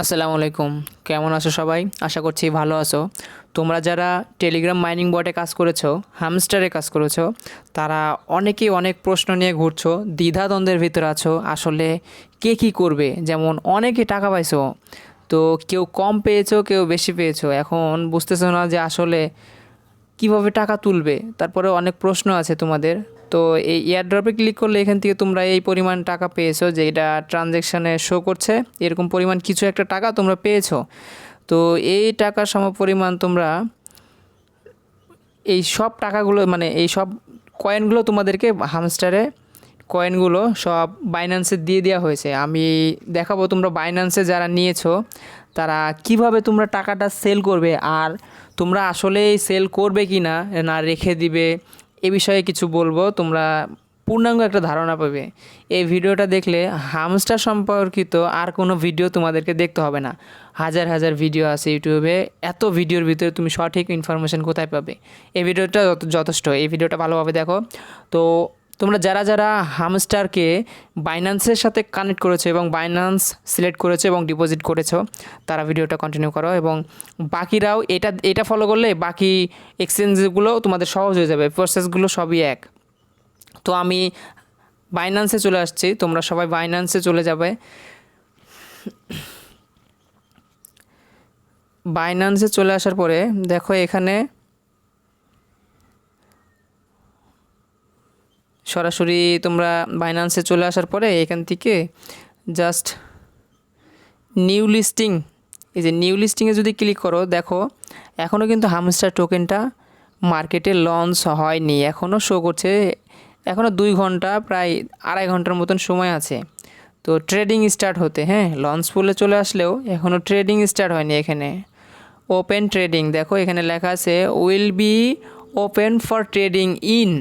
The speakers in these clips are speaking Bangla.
আসসালামু আলাইকুম। কেমন আছো সবাই? আশা করছি ভালো আছো। তোমরা যারা টেলিগ্রাম মাইনিং বটে কাজ করেছ হামস্টারে কাজ করেছ, তারা অনেকেই অনেক প্রশ্ন নিয়ে ঘুরছো, দ্বিধাদ্বন্দ্বের ভিতরে আছো, আসলে কে কী করবে? যেমন অনেকে টাকা পাইছো, তো কেউ কম পেয়েছ, কেউ বেশি পেয়েছ। এখন বুঝতেছো না যে আসলে কীভাবে টাকা তুলবে? তারপরে অনেক প্রশ্ন আছে তোমাদের। তো এই এয়ারড্রপে ক্লিক করলে এখান থেকে তোমরা এই পরিমাণ টাকা পেয়েছ যে এটা ট্রানজ্যাকশানে শো করছে। এরকম পরিমাণ কিছু একটা টাকা তোমরা পেয়েছ। তো এই টাকার সম পরিমাণ তোমরা এই সব টাকাগুলো মানে এই সব কয়েনগুলো তোমাদেরকে হামস্টারে কয়েনগুলো সব বাইন্যান্সে দিয়ে দেওয়া হয়েছে। আমি দেখাবো তোমরা বাইন্যান্সে যারা নিয়েছো, তারা কীভাবে তোমরা টাকাটা সেল করবে আর তোমরা আসলেই সেল করবে কি না না রেখে দিবে। এ বিষয়ে কিছু বলব, তোমরা পূর্ণাঙ্গ একটা ধারণা পাবে। এই ভিডিওটা দেখলে হামস্টার সম্পর্কিত আর কোনো ভিডিও তোমাদেরকে দেখতে হবে না। হাজার হাজার ভিডিও আছে ইউটিউবে, এত ভিডিওর ভিতরে তুমি সঠিক ইনফরমেশান কোথায় পাবে? এই ভিডিওটা যথ- যথেষ্ট। এই ভিডিওটা ভালোভাবে দেখো। তো তোমরা যারা যারা হামস্টারকে বাইন্যান্সের সাথে কানেক্ট করেছ এবং বাইন্যান্স সিলেক্ট করেছ এবং ডিপোজিট করেছ, তারা ভিডিওটা কন্টিনিউ করো এবং বাকিরাও এটা এটা ফলো করলে বাকি এক্সচেঞ্জগুলো তোমাদের সহজ হয়ে যাবে প্রসেসগুলো সবই এক। তো আমি বাইন্যান্সে চলে আসছি, তোমরা সবাই বাইন্যান্সে চলে যাবে। বাইন্যান্সে চলে আসার পরে দেখো এখানে সরাসরি তোমরা বাইনান্সে চলে আসার পরে এখান থেকে জাস্ট নিউ লিস্টিং এই যে নিউ লিস্টিংয়ে যদি ক্লিক করো, দেখো এখনও কিন্তু হামস্টার টোকেনটা মার্কেটে লঞ্চ হয়নি এখনও শো করছে এখনও দুই ঘণ্টা, প্রায় আড়াই ঘণ্টার মতন সময় আছে। তো ট্রেডিং স্টার্ট হতে হ্যাঁ লঞ্চ পুলে চলে আসলেও এখনও ট্রেডিং স্টার্ট হয়নি এখানে। ওপেন ট্রেডিং দেখো এখানে লেখা আছে will be open for trading in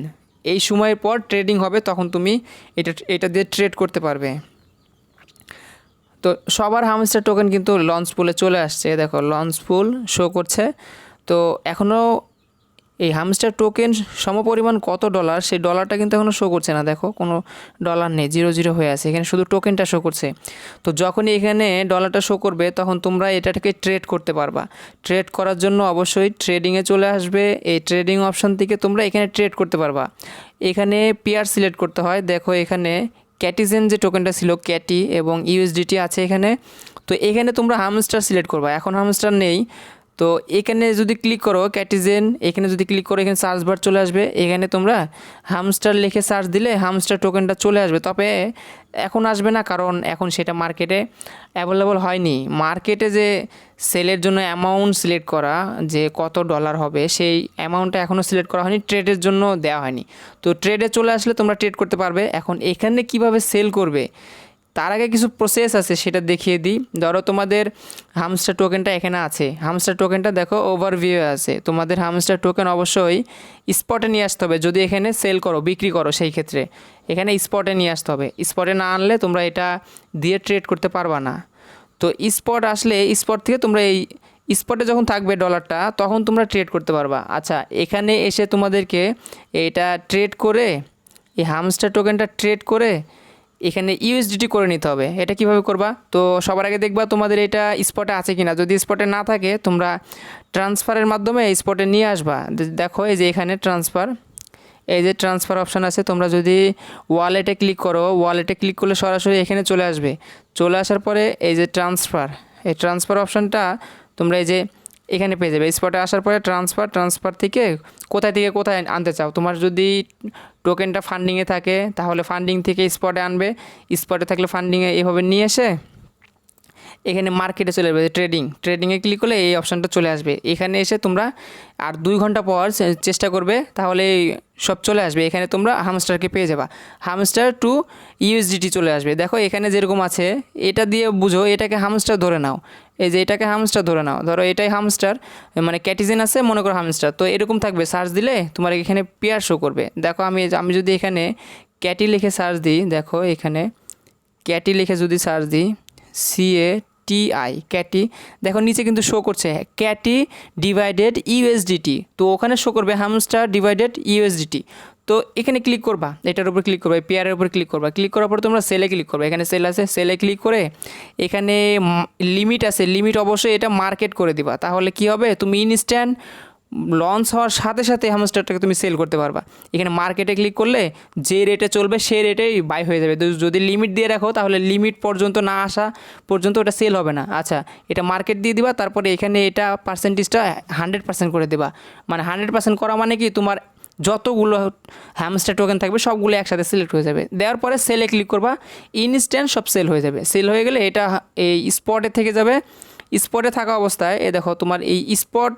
এই সময়ের পর ট্রেডিং হবে, তখন তুমি এটা এটা দিয়ে ট্রেড করতে পারবে। তো সবার হামস্টার টোকেন কিন্তু লঞ্চ পুলে চলে আসছে। দেখো লঞ্চ পুল শো করছে। তো এখনও এই হামস্টার টোকেন সমপরিমাণ কত ডলার সেই ডলারটা কিন্তু এখনও শো করছে না, দেখো, কোনো ডলার নেই জিরো জিরো হয়ে আছে। এখানে শুধু টোকেনটা শো করছে। তো যখনই এখানে ডলারটা শো করবে, তখন তোমরা এটাকে ট্রেড করতে পারবা। ট্রেড করার জন্য অবশ্যই ট্রেডিংয়ে চলে আসবে। এই ট্রেডিং অপশন থেকে তোমরা এখানে ট্রেড করতে পারবা। এখানে পেয়ার সিলেক্ট করতে হয়। দেখো, এখানে ক্যাটিজেন যে টোকেনটা ছিল ক্যাটি এবং ইউএসডিটি আছে এখানে। তো এখানে তোমরা হামস্টার সিলেক্ট করবা। এখন হামস্টার নেই। তো এখানে যদি ক্লিক করো ক্যাটিজেন এখানে যদি ক্লিক করো, এখানে সার্চ বার চলে আসবে। এখানে তোমরা হামস্টার লিখে সার্চ দিলে হামস্টার টোকেনটা চলে আসবে। তবে এখন আসবে না, কারণ এখন সেটা মার্কেটে অ্যাভেলেবল হয়নি। মার্কেটে যে সেলের জন্য অ্যামাউন্ট সিলেক্ট করা, যে কত ডলার হবে, সেই অ্যামাউন্টটা এখনও সিলেক্ট করা হয়নি ট্রেডের জন্য দেওয়া হয়নি। তো ট্রেডে চলে আসলে তোমরা ট্রেড করতে পারবে। এখন এখানে কীভাবে সেল করবে? তার আগে কিছু প্রসেস আছে, সেটা দেখিয়ে দিই। ধরো তোমাদের হামস্টার টোকেনটা এখানে আছে। হামস্টার টোকেনটা দেখো ওভারভিউ আছে। তোমাদের হামস্টার টোকেন অবশ্যই স্পটে নিয়ে আসতে হবে। যদি এখানে সেল করো, বিক্রি করো সেই ক্ষেত্রে। এখানে স্পটে নিয়ে আসতে হবে। স্পটে না আনলে তোমরা এটা দিয়ে ট্রেড করতে পারবা না। তো স্পট আসলে স্পট থেকে তোমরা এই স্পটে যখন থাকবে ডলারটা তখন তোমরা ট্রেড করতে পারবা। আচ্ছা এখানে এসে তোমাদেরকে এটা ট্রেড করে, এই হামস্টার টোকেনটা ট্রেড করে এখানে ইউএসডিটি করে নিতে হবে। এটা কীভাবে করবা? তো সবার আগে দেখবা তোমাদের এটা স্পটে আছে কিনা। যদি স্পটে না থাকে, তোমরা ট্রান্সফারের মাধ্যমে স্পটে নিয়ে আসবা। দেখো, এই যে এখানে ট্রান্সফার এই যে ট্রান্সফার অপশান আছে, তোমরা যদি ওয়ালেটে ক্লিক করো ওয়ালেটে ক্লিক করলে সরাসরি এখানে চলে আসবে। চলে আসার পরে এই যে ট্রান্সফার এই ট্রান্সফার অপশানটা তোমরা এই যে এখানে পেয়ে যাবে। স্পটে আসার পরে ট্রান্সফার ট্রান্সফার থেকে কোথায় থেকে কোথায় আনতে চাও? তোমার যদি টোকেনটা ফান্ডিংয়ে থাকে, তাহলে ফান্ডিং থেকে স্পটে আনবে। স্পটে থাকলে ফান্ডিংয়ে এভাবে নিয়ে এসে এখানে মার্কেটে চলে আসবে ট্রেডিং ট্রেডিংয়ে ক্লিক করলে এই অপশানটা চলে আসবে। এখানে এসে তোমরা আর দুই ঘণ্টা পর চেষ্টা করবে, তাহলে সব চলে আসবে। এখানে তোমরা হামস্টারকে পেয়ে যাবা। হামস্টার টু ইউএসডিটি চলে আসবে। দেখো এখানে যেরকম আছে, এটা দিয়ে বুঝো, এটাকে হামস্টার ধরে নাও। এই যে এটাকে হামস্টার ধরে নাও। ধরো এটাই হামস্টার মানে ক্যাটিজেন আছে, মনে করো হামস্টার তো এরকম থাকবে সার্চ দিলে তোমার এখানে পেয়ার শো করবে। দেখো আমি আমি যদি এখানে ক্যাটি লিখে সার্চ দিই, দেখো এখানে ক্যাটি লিখে যদি সার্চ দিই সি এ টি আই ক্যাটি দেখো, নিচে কিন্তু শো করছে ক্যাটি ডিভাইডেড ইউএসডিটি তো ওখানে শো করবে হামস্টার ডিভাইডেড ইউএসডিটি তো এখানে ক্লিক করবা, এটার উপর ক্লিক করবা পেয়ারের উপর ক্লিক করবা। ক্লিক করার পর তোমরা সেলে ক্লিক করবে। এখানে সেল আছে সেলে ক্লিক করে এখানে লিমিট আছে। লিমিট অবশ্যই এটা মার্কেট করে দিবা। তাহলে কি হবে? তুমি ইনস্ট্যান্ট লঞ্চ হওয়ার সাথে সাথে হ্যামস্টারটাকে তুমি সেল করতে পারবা। এখানে মার্কেটে ক্লিক করলে যে রেটে চলবে সে রেটেই বাই হয়ে যাবে। যদি লিমিট দিয়ে রাখো, তাহলে লিমিট পর্যন্ত না আসা পর্যন্ত ওটা সেল হবে না। আচ্ছা এটা মার্কেট দিয়ে দিবা, তারপরে এখানে এটা পার্সেন্টেজটা হান্ড্রেড পার্সেন্ট করে দেবা। মানে হান্ড্রেড পার্সেন্ট করা মানে কি? তোমার যতগুলো হ্যামস্টার টোকেন থাকবে, সবগুলো একসাথে সিলেক্ট হয়ে যাবে। দেওয়ার পরে সেলে ক্লিক করবা ইনস্ট্যান্ট সব সেল হয়ে যাবে। সেল হয়ে গেলে এটা এই স্পটে থেকে যাবে। স্পটে থাকা অবস্থায় এ দেখো তোমার এই স্পট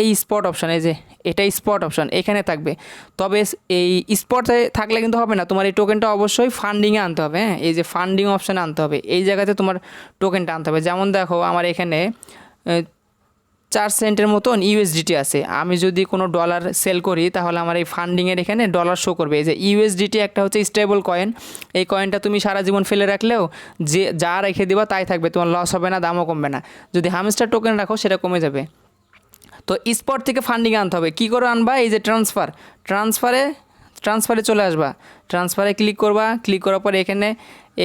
এই স্পট অপশান এই যে এটা স্পট অপশান এখানে থাকবে। তবে এই স্পটে থাকলে কিন্তু হবে না, তোমার এই টোকেনটা অবশ্যই ফান্ডিংয়ে আনতে হবে হ্যাঁ? এই যে ফান্ডিং অপশানে আনতে হবে, এই জায়গাতে তোমার টোকেনটা আনতে হবে। যেমন দেখো, আমার এখানে চার সেন্টের মতন ইউএসডিটি আছে। আমি যদি কোনো ডলার সেল করি, তাহলে আমার এই ফান্ডিংয়ের এখানে ডলার শো করবে। এই যে ইউএসডিটি একটা হচ্ছে স্টেবল কয়েন এই কয়েনটা তুমি সারা জীবন ফেলে রাখলেও যে, যা রেখে দিবা তাই থাকবে, তোমার লস হবে না, দামও কমবে না। যদি হামস্টার টোকেন রাখো, সেটা কমে যাবে। তো স্পট থেকে ফান্ডিং আনতে হবে। কী করে আনবা? এই যে ট্রান্সফার ট্রান্সফারে ট্রান্সফারে চলে আসবা। ট্রান্সফারে ক্লিক করবা। ক্লিক করার পরে এখানে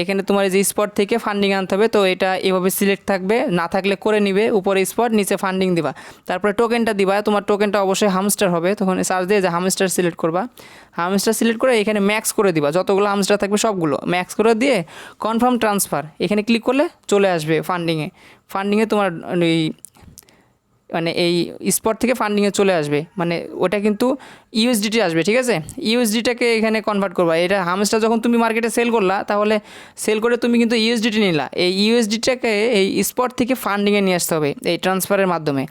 এখানে তোমার এই যে স্পট থেকে ফান্ডিং আনতে হবে। তো এটা এভাবে সিলেক্ট থাকবে। না থাকলে করে নিবে। উপরে স্পট নিচে ফান্ডিং দিবা। তারপরে টোকেনটা দিবা। তোমার টোকেনটা অবশ্যই হামস্টার হবে। তখন সার্চ দিয়ে যে হামস্টার সিলেক্ট করবা। হামস্টার সিলেক্ট করে এখানে ম্যাক্স করে দিবা। যতগুলো হামস্টার থাকবে সবগুলো। ম্যাক্স করে দিয়ে কনফার্ম ট্রান্সফার এখানে ক্লিক করলে চলে আসবে ফান্ডিংয়ে ফান্ডিংয়ে তোমার এই মানে এই স্পট থেকে ফান্ডিংয়ে চলে আসবে। মানে ওটা কিন্তু ইউএসডিটি আসবে, ঠিক আছে? ইউএসডিটাকে এখানে কনভার্ট করবা। এটা হামস্টার যখন তুমি মার্কেটে সেল করলা, তাহলে সেল করে তুমি কিন্তু ইউএসডিটি নিলা। এই ইউএসডিটাকে এই স্পট থেকে ফান্ডিংয়ে নিয়ে আসতে হবে, এই ট্রান্সফারের মাধ্যমে।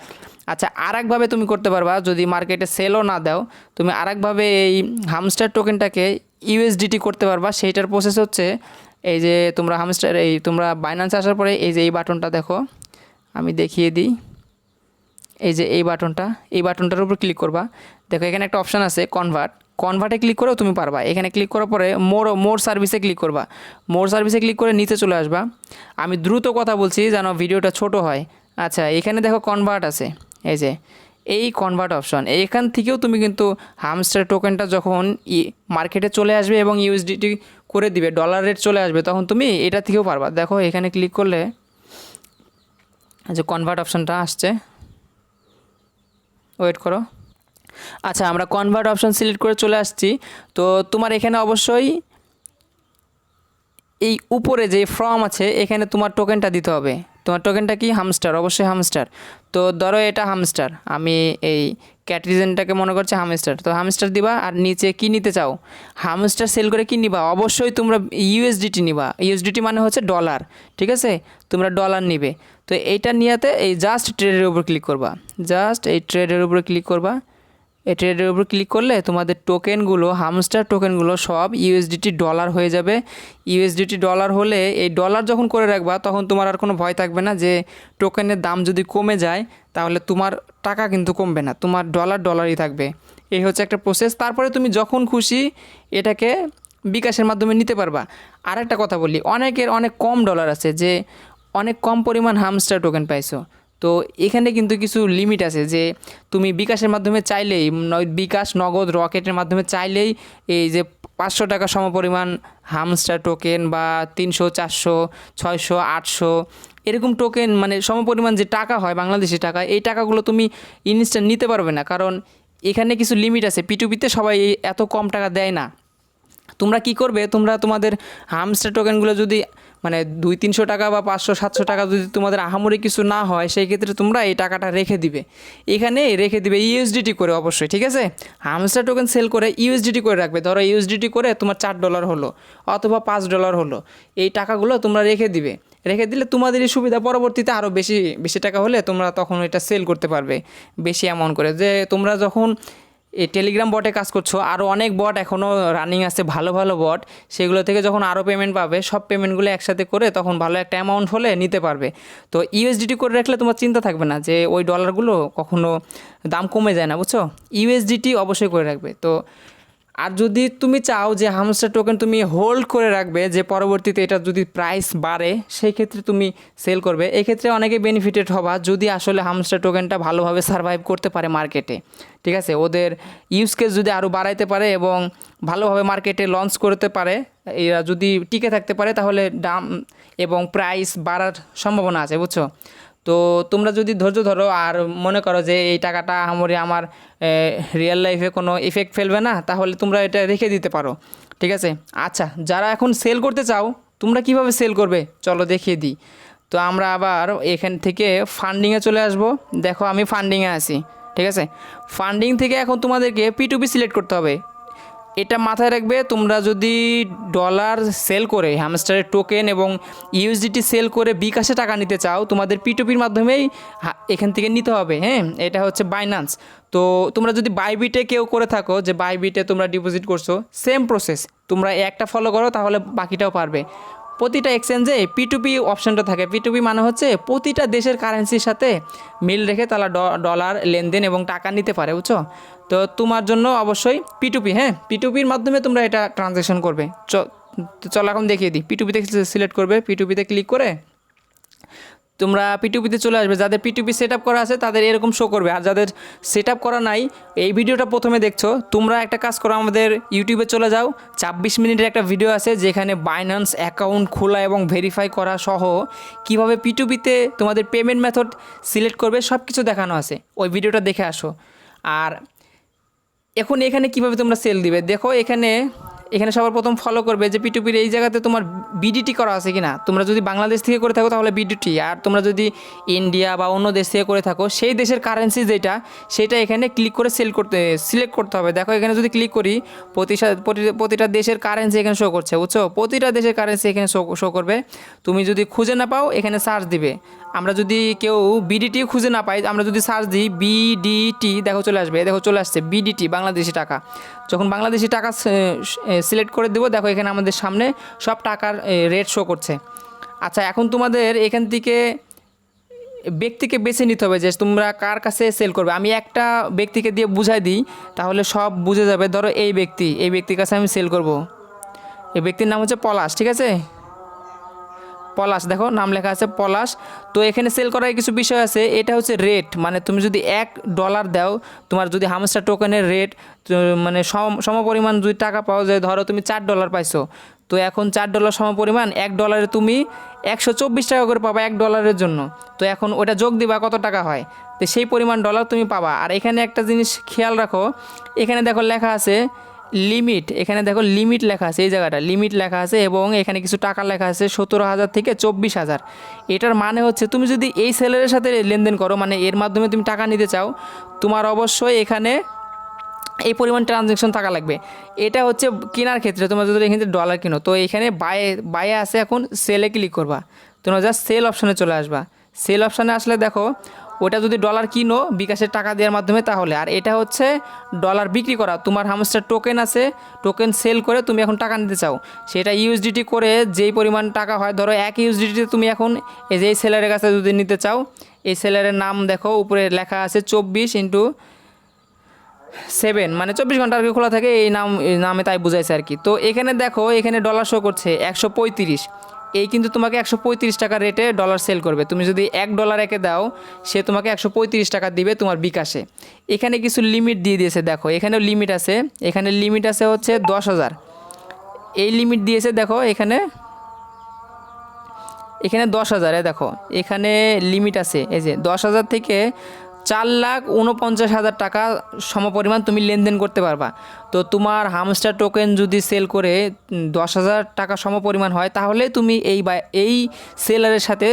আচ্ছা আরেকভাবে তুমি করতে পারবা, যদি মার্কেটে সেলও না দাও, তুমি আরেকভাবে এই হামস্টার টোকেনটাকে ইউএসডিটি করতে পারবা। সেইটার প্রসেস হচ্ছে, এই যে তোমরা হামস্টার এই তোমরা বাইন্যান্স আসার পরে এই যে এই বাটনটা দেখো, আমি দেখিয়ে দিই। এই যে এই বাটনটা, এই বাটনটার উপর ক্লিক করবা। দেখো, এখানে একটা অপশান আছে কনভার্ট কনভার্টে ক্লিক করেও তুমি পারবা। এখানে ক্লিক করার পরে মোর মোর সার্ভিসে ক্লিক করবা। মোর সার্ভিসে ক্লিক করে নিচে চলে আসবা। আমি দ্রুত কথা বলছি যেন ভিডিওটা ছোট হয়। আচ্ছা এখানে দেখো কনভার্ট আছে। এই যে, এই কনভার্ট অপশন এখান থেকেও তুমি কিন্তু হামস্টার টোকেনটা যখন ই মার্কেটে চলে আসবে এবং ইউএসডিটি করে দিবে ডলার রেট চলে আসবে, তখন তুমি এটা থেকেও পারবা। দেখো, এখানে ক্লিক করলে যে কনভার্ট অপশনটা আসছে। ওয়েট করো। আচ্ছা আমরা কনভার্ট অপশন সিলেক্ট করে চলে আসছি। তো তোমার এখানে অবশ্যই এই উপরে যে ফর্ম আছে, এখানে তোমার টোকেনটা দিতে হবে। তোমার টোকেনটা কি হামস্টার অবশ্যই হামস্টার তো ধরো এটা হামস্টার আমি এই ক্যাটরিজেনটাকে মনে করছি হামস্টার তো হামস্টার দিবা আর নিচে কি নিতে চাও? হামস্টার সেল করে কি নিবা? অবশ্যই তোমরা ইউএসডিটি নিবা। ইউএসডিটি মানে হচ্ছে ডলার ঠিক আছে? তোমরা ডলার নিবে। তো এইটা নিয়েতে এই জাস্ট ট্রেডের উপর ক্লিক করবা। জাস্ট এই ট্রেডের উপর ক্লিক করবা। এই ট্রেডের উপর ক্লিক করলে তোমাদের টোকেনগুলো হামস্টার টোকেনগুলো সব ইউএসডিটি ডলার হয়ে যাবে। ইউএসডিটি ডলার হলে এই ডলার যখন করে রাখবা, তখন তোমার আর কোনো ভয় থাকবে না যে টোকেনের দাম যদি কমে যায়, তাহলে তোমার টাকা কিন্তু কমবে না, তোমার ডলার ডলারই থাকবে। এই হচ্ছে একটা প্রসেস তারপরে তুমি যখন খুশি এটাকে বিকাশের মাধ্যমে নিতে পারবা। আর একটা কথা বলি, অনেকের অনেক কম ডলার আছে যে অনেক কম পরিমাণ হামস্টার টোকেন পাইছো। তো এখানে কিন্তু কিছু লিমিট আছে যে তুমি বিকাশের মাধ্যমে চাইলেই বিকাশ, নগদ, রকেটের মাধ্যমে চাইলেই এই যে পাঁচশো টাকা সমপরিমাণ হামস্টার টোকেন বা তিনশো, চারশো, ছয়শো, আটশো এরকম টোকেন মানে সমপরিমাণ যে টাকা হয় বাংলাদেশি টাকা, এই টাকাগুলো তুমি ইনস্ট্যান্ট নিতে পারবে না। কারণ এখানে কিছু লিমিট আছে পিটুপিতে সবাই এত কম টাকা দেয় না। তোমরা কি করবে? তোমরা তোমাদের হামস্টার টোকেনগুলো যদি মানে দুই তিনশো টাকা বা পাঁচশো, সাতশো টাকা যদি তোমাদের আহামরি কিছু না হয়, সেই ক্ষেত্রে তোমরা এই টাকাটা রেখে দিবে। এখানে রেখে দিবে ইউএসডিটি করে অবশ্যই, ঠিক আছে? হামস্টার টোকেন সেল করে ইউএসডিটি করে রাখবে। ধরো ইউএসডিটি করে তোমার চার ডলার হলো, অথবা পাঁচ ডলার হলো, এই টাকাগুলো তোমরা রেখে দিবে। রেখে দিলে তোমাদেরই সুবিধা, পরবর্তীতে আরও বেশি বেশি টাকা হলে তোমরা তখন এটা সেল করতে পারবে, বেশি অ্যামাউন্ট করে। যে তোমরা যখন টেলিগ্রাম বটে কাজ করছ আরও অনেক বট এখনও রানিং আছে, ভালো ভালো বট সেগুলো থেকে যখন আরও পেমেন্ট পাবে, সব পেমেন্টগুলো একসাথে করে তখন ভালো একটা অ্যামাউন্ট হলে নিতে পারবে। তো ইউএসডিটি করে রাখলে তোমার চিন্তা থাকবে না যে ওই ডলারগুলো কখনো দাম কমে যায় না, বুঝছ? ইউএসডিটি অবশ্যই করে রাখবে। তো আর যদি তুমি চাও যে হামস্টার টোকেন তুমি হোল্ড করে রাখবে, যে পরবর্তীতে এটা যদি প্রাইস বাড়ে, সেই ক্ষেত্রে তুমি সেল করবে। এই ক্ষেত্রে অনেকে বেনিফিটেড হবা যদি আসলে হামস্টার টোকেনটা ভালোভাবে সার্ভাইভ করতে পারে মার্কেটে ঠিক আছে? ওদের ইউজ কেস যদি আরও বাড়াইতে পারে এবং ভালোভাবে মার্কেটে লঞ্চ করতে পারে, এরা যদি টিকে থাকতে পারে, তাহলে দাম এবং প্রাইস বাড়ার সম্ভাবনা আছে, বুঝছ? তো তোমরা যদি ধৈর্য ধরো আর মনে করো যে এই টাকাটা আমরে আমার রিয়েল লাইফে কোনো ইফেক্ট ফেলবে না, তাহলে তোমরা এটা রেখে দিতে পারো। ঠিক আছে? আচ্ছা যারা এখন সেল করতে চাও, তোমরা কীভাবে সেল করবে? চলো দেখিয়ে দিই। তো আমরা আবার এখান থেকে ফান্ডিংয়ে চলে আসব। দেখো আমি ফান্ডিংয়ে আছি। ঠিক আছে? ফান্ডিং থেকে এখন তোমাদেরকে পি টু পি সিলেক্ট করতে হবে। এটা মাথায় রাখবে, তোমরা যদি ডলার সেল করে হ্যামস্টারের টোকেন এবং ইউএসডিটি সেল করে বিকাশে টাকা নিতে চাও, তোমাদের পিটুপির মাধ্যমেই এখান থেকে নিতে হবে হ্যাঁ? এটা হচ্ছে বাইনান্স তো তোমরা যদি বাইবিটে কেউ করে থাকো, যে বাইবিটে তোমরা ডিপোজিট করছ সেম প্রসেস তোমরা একটা ফলো করো, তাহলে বাকিটাও পারবে। প্রতিটা এক্সচেঞ্জে পি টু পি অপশনটা থাকে। পি টু পি মানে হচ্ছে প্রতিটা দেশের কারেন্সির সাথে মিল রেখে তারা ডলার লেনদেন এবং টাকা নিতে পারে, বুঝছ? তো তোমার জন্য অবশ্যই পিটুপি হ্যাঁ? পিটুপির মাধ্যমে তোমরা এটা ট্রানজ্যাকশন করবে। চলো এখন দেখিয়ে দিই। পিটুপিতে সিলেক্ট করবে। পিটুপিতে ক্লিক করে তোমরা পিটুপিতে চলে আসবে। যাদের পিটুপি সেট করা আছে, তাদের এরকম শো করবে। আর যাদের সেট করা নাই, এই ভিডিওটা প্রথমে দেখছ। তোমরা একটা কাজ করো, আমাদের ইউটিউবে চলে যাও। ছাব্বিশ মিনিটের একটা ভিডিও আছে, যেখানে বাইন্যান্স অ্যাকাউন্ট খোলা এবং ভেরিফাই করা সহ কীভাবে পিটুপিতে তোমাদের পেমেন্ট মেথড সিলেক্ট করবে সব কিছু দেখানো আছে। ওই ভিডিওটা দেখে আসো। আর এখন এখানে কীভাবে তোমরা সেল দিবে? দেখো এখানে এখানে সবার প্রথম ফলো করবে যে পিটুপির এই জায়গাতে তোমার বিডিটি করা আছে কি না তোমরা যদি বাংলাদেশ থেকে করে থাকো তাহলে বিডিটি আর তোমরা যদি ইন্ডিয়া বা অন্য দেশ থেকে করে থাকো, সেই দেশের কারেন্সি যেটা, সেটা এখানে ক্লিক করে সেল করতে সিলেক্ট করতে হবে। দেখো এখানে যদি ক্লিক করি, প্রতিটা প্রতি- প্রতিটা দেশের কারেন্সি এখানে শো করছে, বুঝছ? প্রতিটা দেশের কারেন্সি এখানে শো শো করবে। তুমি যদি খুঁজে না পাও, এখানে সার্চ দিবে। আমরা যদি কেউ বিডিটি খুঁজে না পাই, আমরা যদি সার্চ দিই বিডিটি দেখো চলে আসবে, দেখো চলে আসছে বিডিটি বাংলাদেশি টাকা। যখন বাংলাদেশি টাকা সিলেক্ট করে দেবো। দেখো এখানে আমাদের সামনে সব টাকার রেট শো করছে। আচ্ছা এখন তোমাদের এখান থেকে ব্যক্তিকে বেছে নিতে হবে যে তোমরা কার কাছে সেল করবে। আমি একটা ব্যক্তিকে দিয়ে বুঝাই দিই, তাহলে সব বুঝে যাবে, ধরো এই ব্যক্তি, এই ব্যক্তির কাছে আমি সেল করব। এই ব্যক্তির নাম হচ্ছে পলাশ, ঠিক আছে? পলাশ, দেখো নাম লেখা আছে পলাশ। তো এখানে সেল করার কিছু বিষয় আছে, এটা হচ্ছে রেট মানে তুমি যদি এক ডলার দাও, তোমার যদি হামস্টার টোকেনের রেট মানে সম, সমপরিমাণ যদি টাকা পাওয়া যায়, ধরো তুমি চার ডলার পাইছো, তো এখন চার ডলার সমপরিমাণ, এক ডলারে তুমি একশো চব্বিশ টাকা করে পাবা এক ডলারের জন্য। তো এখন ওটা যোগ দিবা কত টাকা হয়? তো সেই পরিমাণ ডলার তুমি পাবা। আর এখানে একটা জিনিস খেয়াল রাখো, এখানে দেখো লেখা আছে লিমিট এখানে দেখো লিমিট লেখা আছে, এই জায়গাটা লিমিট লেখা আছে এবং এখানে কিছু টাকা লেখা আছে সতেরো হাজার থেকে চব্বিশ হাজার। এটার মানে হচ্ছে তুমি যদি এই সেলারের সাথে লেনদেন করো মানে এর মাধ্যমে তুমি টাকা নিতে চাও, তোমার অবশ্যই এখানে এই পরিমাণ ট্রানজ্যাকশন থাকা লাগবে। এটা হচ্ছে কেনার ক্ষেত্রে, তোমরা যদি এখানে ডলার কিনো, তো এখানে বায়ে বায়ে আছে এখন সেলে ক্লিক করবা। তোমরা জাস্ট সেল অপশানে চলে আসবা। সেল অপশানে আসলে দেখো ওটা যদি ডলার কিনো বিকাশের টাকা দেওয়ার মাধ্যমে তাহলে। আর এটা হচ্ছে ডলার বিক্রি করা। তোমার হামস্টার টোকেন আছে টোকেন সেল করে তুমি এখন টাকা নিতে চাও। সেটা ইউএসডিটি করে যেই পরিমাণ টাকা হয়, ধরো এক ইউএসডিটি তুমি এখন এই যে এই সেলারের কাছে যদি নিতে চাও, এই সেলারের নাম দেখো, উপরে লেখা আছে চব্বিশ ইন্টু সেভেন। মানে চব্বিশ ঘণ্টা আর কি খোলা থাকে, এই নাম নামে তাই বুঝাইছে আর কি। তো এখানে দেখো, এখানে ডলার শো করছে একশো পঁয়ত্রিশ। এই কিন্তু তোমাকে একশো পঁয়ত্রিশ টাকা রেটে ডলার সেল করবে। তুমি যদি এক ডলার একে দাও, সে তোমাকে একশো পঁয়ত্রিশ টাকা দিবে তোমার বিকাশে। এখানে কিছু লিমিট দিয়ে দিয়েছে, দেখো, এখানেও লিমিট আছে। এখানে লিমিট আছে হচ্ছে দশ হাজার। এই লিমিট দিয়েছে, দেখো, এখানে এখানে দশ হাজারে দেখো, এখানে লিমিট আছে। এই যে দশ হাজার থেকে চার লাখ উনপঞ্চাশ হাজার টাকা সমপরিমাণ তুমি লেনদেন করতে পারবা। তো তোমার হামস্টার টোকেন যদি সেল করে দশ হাজার টাকা সমপরিমাণ হয়, তাহলে তুমি এই বা, এই সেলারের সাথে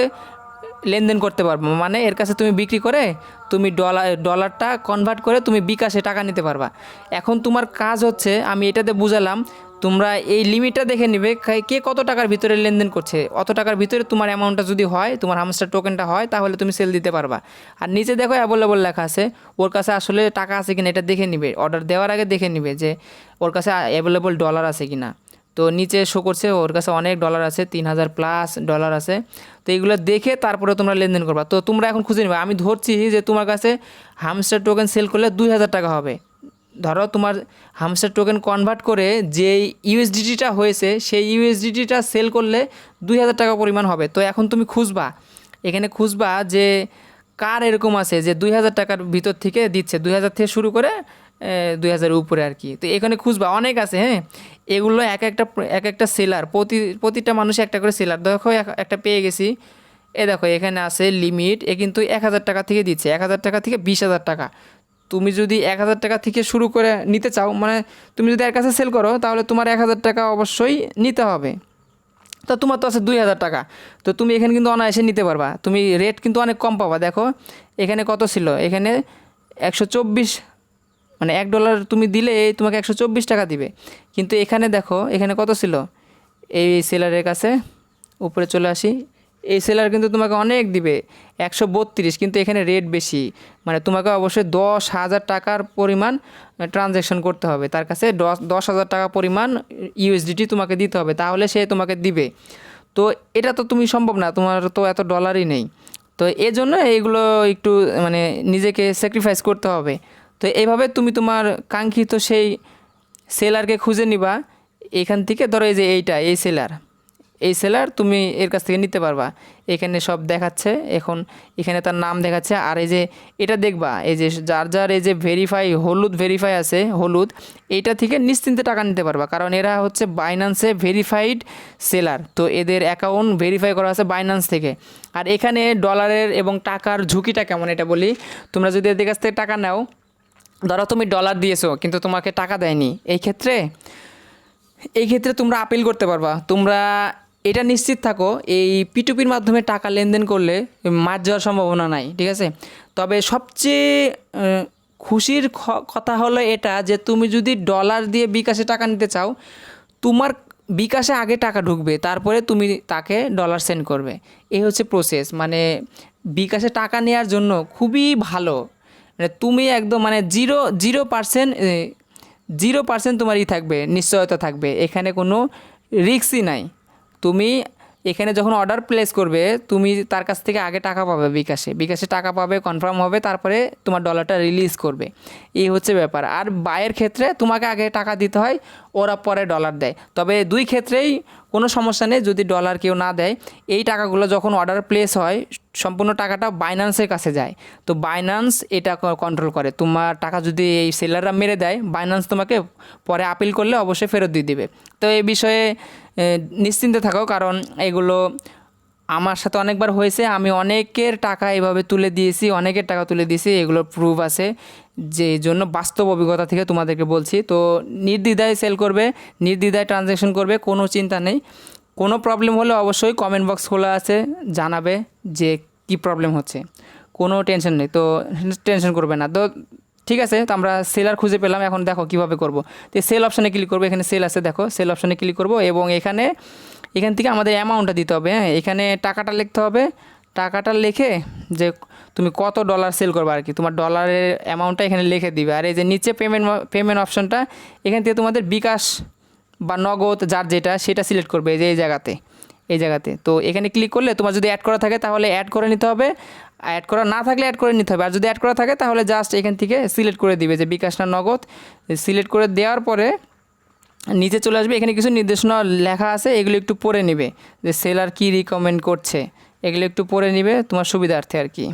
লেনদেন করতে পারব। মানে এর কাছে তুমি বিক্রি করে তুমি ডলার ডলারটা কনভার্ট করে তুমি বিকাশে টাকা নিতে পারবা। এখন তোমার কাজ হচ্ছে, আমি এটাতে বুঝালাম, তোমরা এই লিমিটটা দেখে নিবে, কে- কত টাকার ভিতরে লেনদেন করছে। অত টাকার ভিতরে তোমার অ্যামাউন্টটা যদি হয়, তোমার হামস্টার টোকেনটা হয়, তাহলে তুমি সেল দিতে পারবা। আর নিচে দেখো অ্যাভেলেবল লেখা আছে, ওর কাছে আসলে টাকা আছে কিনা এটা দেখে নিবে। অর্ডার দেওয়ার আগে দেখে নিবে যে ওর কাছে অ্যাভেলেবল ডলার আছে কিনা। তো নিচে শো করছে, ওর কাছে অনেক ডলার আছে, তিন হাজার প্লাস ডলার আছে। তো এইগুলো দেখে তারপরে তোমরা লেনদেন করবা। তো তোমরা এখন খুঁজে নেবে। আমি ধরছি যে তোমার কাছে হামস্টার টোকেন সেল করলে দুই হাজার টাকা হবে। ধরো তোমার হামস্টার টোকেন কনভার্ট করে যে ইউএসডিটিটা হয়েছে, সেই ইউএসডিটিটা সেল করলে দুই হাজার টাকা পরিমাণ হবে। তো এখন তুমি খুঁজবা। এখানে খুঁজবা যে কার এরকম আছে, যে দুই হাজার টাকার ভিতর থেকে দিচ্ছে। দুই হাজার থেকে শুরু করে দুই হাজারের উপরে আর কি। তো এখানে খুঁজবা অনেক আছে হ্যাঁ? এগুলো এক একটা এক একটা সেলার প্রতি, প্রতিটা মানুষ একটা করে সেলার দেখো, এক- একটা পেয়ে গেছি। এ দেখো, এখানে আছে লিমিট এ কিন্তু এক হাজার টাকা থেকে দিচ্ছে। এক হাজার টাকা থেকে বিশ হাজার টাকা। তুমি যদি এক হাজার টাকা থেকে শুরু করে নিতে চাও মানে তুমি যদি এর কাছে সেল করো, তাহলে তোমার এক হাজার টাকা অবশ্যই নিতে হবে। তো তোমার তো আছে দুই হাজার টাকা। তো তুমি এখানে কিন্তু অনায়াসে নিতে পারবা। তুমি রেট কিন্তু অনেক কম পাবা। দেখো, এখানে কত ছিল? এখানে একশো চব্বিশ মানে এক ডলার তুমি দিলে তোমাকে একশো চব্বিশ টাকা দিবে। কিন্তু এখানে দেখো, এখানে কত ছিল? এই সেলারের কাছে উপরে চলে আসি। এই সেলার কিন্তু তোমাকে অনেক দিবে, একশো বত্রিশ, কিন্তু এখানে রেট বেশি। মানে তোমাকে অবশ্যই দশ হাজার টাকার পরিমাণ ট্রানজ্যাকশন করতে হবে। তার কাছে দশ হাজার টাকা পরিমাণ ইউএসডিটি তোমাকে দিতে হবে, তাহলে সে তোমাকে দিবে। তো এটা তো তুমি সম্ভব না, তোমার তো এত ডলারই নেই। তো এই জন্য এইগুলো একটু মানে নিজেকে স্যাক্রিফাইস করতে হবে। তো এইভাবে তুমি তোমার কাঙ্ক্ষিত সেই সেলারকে খুঁজে নিবা। এখান থেকে ধরো এই যে এইটা, এই সেলার। এই সেলার তুমি এর কাছ থেকে নিতে পারবা। এখানে সব দেখাচ্ছে, এখন এখানে তার নাম দেখাচ্ছে। আর এই যে এটা দেখবা, এই যে যার যার এই যে ভেরিফাই হলুদ ভেরিফাই আছে, হলুদ, এইটা থেকে নিশ্চিন্তে টাকা নিতে পারবা। কারণ এরা হচ্ছে বাইন্যান্সে ভেরিফাইড সেলার তো এদের অ্যাকাউন্ট ভেরিফাই করা আছে বাইন্যান্স থেকে। আর এখানে ডলারের এবং টাকার ঝুঁকিটা কেমন এটা বলি? তোমরা যদি এদের কাছ থেকে টাকা নাও ধরো তুমি ডলার দিয়েছ, কিন্তু তোমাকে টাকা দেয়নি। এই ক্ষেত্রে এই ক্ষেত্রে তোমরা আপিল করতে পারবা। তোমরা এটা নিশ্চিত থাকো, এই পিটুপির মাধ্যমে টাকা লেনদেন করলে মার যাওয়ার সম্ভাবনা নাই, ঠিক আছে? তবে সবচেয়ে খুশির কথা হলো এটা যে তুমি যদি ডলার দিয়ে বিকাশে টাকা নিতে চাও, তোমার বিকাশে আগে টাকা ঢুকবে, তারপরে তুমি তাকে ডলার সেন্ড করবে। এই হচ্ছে প্রসেস মানে বিকাশে টাকা নেওয়ার জন্য খুবই ভালো। মানে তুমি একদম মানে zero zero percent zero percent তোমার ই থাকবে, নিশ্চয়তা থাকবে, এখানে কোনো রিক্সই নাই। তুমি এখানে যখন অর্ডার প্লেস করবে, তুমি তার কাছ থেকে আগে টাকা পাবে বিকাশে বিকাশে টাকা পাবে কনফার্ম হবে, তারপরে তোমার ডলারটা রিলিজ করবে। এই হচ্ছে ব্যাপার। আর বায়ের ক্ষেত্রে তোমাকে আগে টাকা দিতে হয়, ওরা পরে ডলার দেয়। তবে দুই ক্ষেত্রেই কোনো সমস্যা নেই, যদি ডলার কেউ না দেয়, এই টাকাগুলো যখন অর্ডার প্লেস হয়, সম্পূর্ণ টাকাটা বাইন্যান্সের কাছে যায়। তো বাইন্যান্স এটা কন্ট্রোল করে। তোমার টাকা যদি এই সেলাররা মেরে দেয় বাইন্যান্স তোমাকে পরে আপিল করলে অবশ্যই ফেরত দিয়ে দেবে। তো এই বিষয়ে নিশ্চিন্তে থাকো, কারণ এগুলো আমার সাথে অনেকবার হয়েছে, আমি অনেকের টাকা এভাবে তুলে দিয়েছি, অনেকের টাকা তুলে দিয়েছি এগুলোর প্রুফ আছে যে জন্য বাস্তব অভিজ্ঞতা থেকে তোমাদেরকে বলছি। তো নির্দ্বিধায় সেল করবে, নির্দ্বিধায় ট্রানজ্যাকশন করবে, কোনো চিন্তা নেই। কোনো প্রবলেম হলে অবশ্যই কমেন্ট বক্স খোলা আছে, জানাবে যে কি প্রবলেম হচ্ছে। কোনো টেনশন নেই, তো টেনশন করবে না। তো ঠিক আছে, তো আমরা সেলার খুঁজে পেলাম, এখন দেখো কীভাবে করব। তো সেল অপশানে ক্লিক করব, এখানে সেল আছে, দেখো সেল অপশানে ক্লিক করব, এবং এখানে, এখান থেকে আমাদের অ্যামাউন্টটা দিতে হবে হ্যাঁ এখানে টাকাটা লিখতে হবে, টাকাটা লিখে যে তুমি কত ডলার সেল করবে আর কি, তোমার ডলারের অ্যামাউন্টটা এখানে লিখে দিবে, আর এই যে নিচে পেমেন্ট পেমেন্ট অপশনটা এখান থেকে তোমাদের বিকাশ বা নগদ যার যেটা, সেটা সিলেক্ট করবে, এই যে এই জায়গাতে এই জায়গাতে, তো এখানে ক্লিক করলে তোমার যদি অ্যাড করা থাকে, তাহলে অ্যাড করে নিতে হবে অ্যাড করা না থাকলে অ্যাড করে নিতে হবে। আর যদি অ্যাড করা থাকে, তাহলে জাস্ট এখান থেকে সিলেক্ট করে দিবে যে বিকাশ না নগদ। সিলেক্ট করে দেওয়ার পরে নিচে চলে আসবে। এখানে কিছু নির্দেশনা লেখা আছে, এগুলো একটু পড়ে নেবে। যে সেলার কি রিকমেন্ড করছে, এগুলো একটু পড়ে নিবে তোমার সুবিধার্থে আর কি।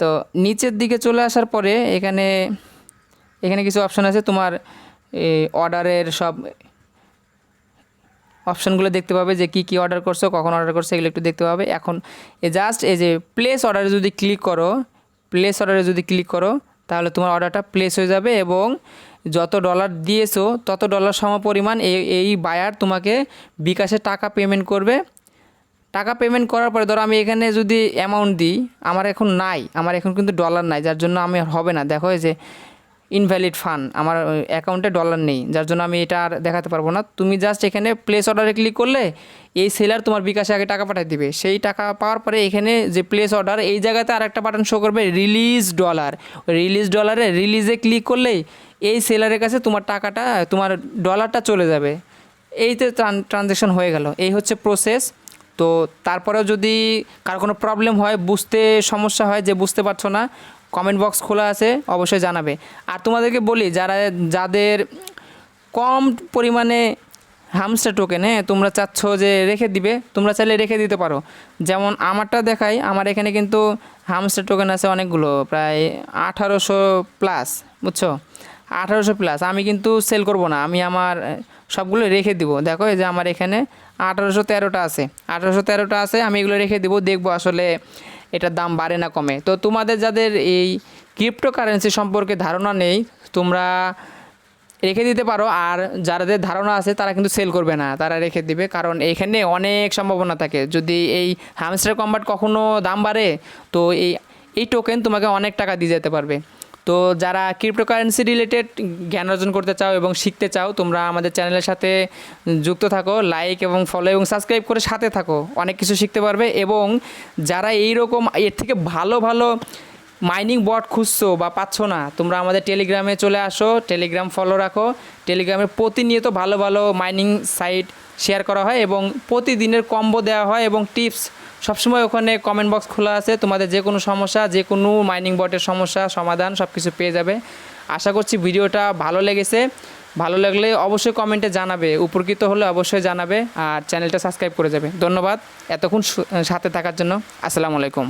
তো নিচের দিকে চলে আসার পরে এখানে এখানে কিছু অপশন আছে তোমার অর্ডারের সব অপশনগুলো দেখতে পাবে যে কী কী অর্ডার করছ, কখন অর্ডার করছ, এগুলো একটু দেখতে পাবে। এখন এ জাস্ট এই যে প্লেস অর্ডারে যদি ক্লিক করো প্লেস অর্ডারে যদি ক্লিক করো, তাহলে তোমার অর্ডারটা প্লেস হয়ে যাবে এবং যত ডলার দিয়েছ, তত ডলার সম পরিমাণ এই এই বায়ার তোমাকে বিকাশে টাকা পেমেন্ট করবে। টাকা পেমেন্ট করার পরে ধরো আমি এখানে যদি অ্যামাউন্ট দিই, আমার এখন নাই, আমার এখন কিন্তু ডলার নাই, যার জন্য আমি হবে না। দেখো এই যে ইনভ্যালিড ফান্ড আমার অ্যাকাউন্টে ডলার নেই। যার জন্য আমি এটা আর দেখাতে পারব না। তুমি জাস্ট এখানে প্লেস অর্ডারে ক্লিক করলে এই সেলার তোমার বিকাশে আগে টাকা পাঠিয়ে দিবে। সেই টাকা পাওয়ার পরে এখানে যে প্লেস অর্ডার এই জায়গাতে আর একটা বাটন শো করবে রিলিজ ডলার রিলিজ ডলারে রিলিজে ক্লিক করলেই এই সেলারের কাছে তোমার টাকাটা, তোমার ডলারটা চলে যাবে। এই এইতে ট্রানজ্যাকশন হয়ে গেল। এই হচ্ছে প্রসেস তো তারপরেও যদি কার কোনো প্রবলেম হয়, বুঝতে সমস্যা হয় যে বুঝতে পারছ না কমেন্ট বক্স খোলা আছে, অবশ্যই জানাবে। আর তোমাদেরকে বলি, যারা, যাদের কম পরিমাণে হামস্টার টোকেন হ্যাঁ তোমরা চাচ্ছ যে রেখে দিবে, তোমরা চাইলে রেখে দিতে পারো। যেমন আমারটা দেখাই, আমার এখানে কিন্তু হামস্টার টোকেন আছে অনেকগুলো, প্রায় আঠারোশো প্লাস বুঝছ? আঠারোশো প্লাস আমি কিন্তু সেল করব না, আমি আমার সবগুলো রেখে দিব। দেখো যে আমার এখানে আঠারোশো তেরোটা আছে। আঠারোশো তেরোটা আছে, আমি এগুলো রেখে দিব, দেখব আসলে এটার দাম বাড়ে না কমে। তো তোমাদের যাদের এই ক্রিপ্টোকারেন্সি সম্পর্কে ধারণা নেই, তোমরা রেখে দিতে পারো। আর যাদের ধারণা আছে, তারা কিন্তু সেল করবে না, তারা রেখে দিবে। কারণ এখানে অনেক সম্ভাবনা থাকে। যদি এই হ্যামস্টার কম্বাট কখনো দাম বাড়ে, তো এই এই টোকেন তোমাকে অনেক টাকা দিয়ে যেতে পারবে। তো যারা ক্রিপ্টোকারেন্সি রিলেটেড জ্ঞান অর্জন করতে চাও এবং শিখতে চাও, তোমরা আমাদের চ্যানেলের সাথে যুক্ত থাকো লাইক এবং ফলো এবং সাবস্ক্রাইব করে সাথে থাকো। অনেক কিছু শিখতে পারবে এবং যারা এই রকম এর থেকে ভালো ভালো মাইনিং বট খুঁজছো বা পাচ্ছ না, তোমরা আমাদের টেলিগ্রামে চলে আসো টেলিগ্রাম ফলো রাখো। টেলিগ্রামে প্রতিনিয়ত ভালো ভালো মাইনিং সাইট শেয়ার করা হয় এবং প্রতিদিনের কম্বো দেওয়া হয় এবং টিপস সবসময় ওখানে কমেন্ট বক্স খোলা আছে। তোমাদের যে কোনো সমস্যা, যে কোনো মাইনিং বটের সমস্যা, সমাধান সব কিছু পেয়ে যাবে। আশা করছি ভিডিওটা ভালো লেগেছে। ভালো লাগলে অবশ্যই কমেন্টে জানাবে। উপকৃত হলে অবশ্যই জানাবে। আর চ্যানেলটা সাবস্ক্রাইব করে যাবে। ধন্যবাদ। এতক্ষণ সাথে থাকার জন্য। আসসালামু আলাইকুম।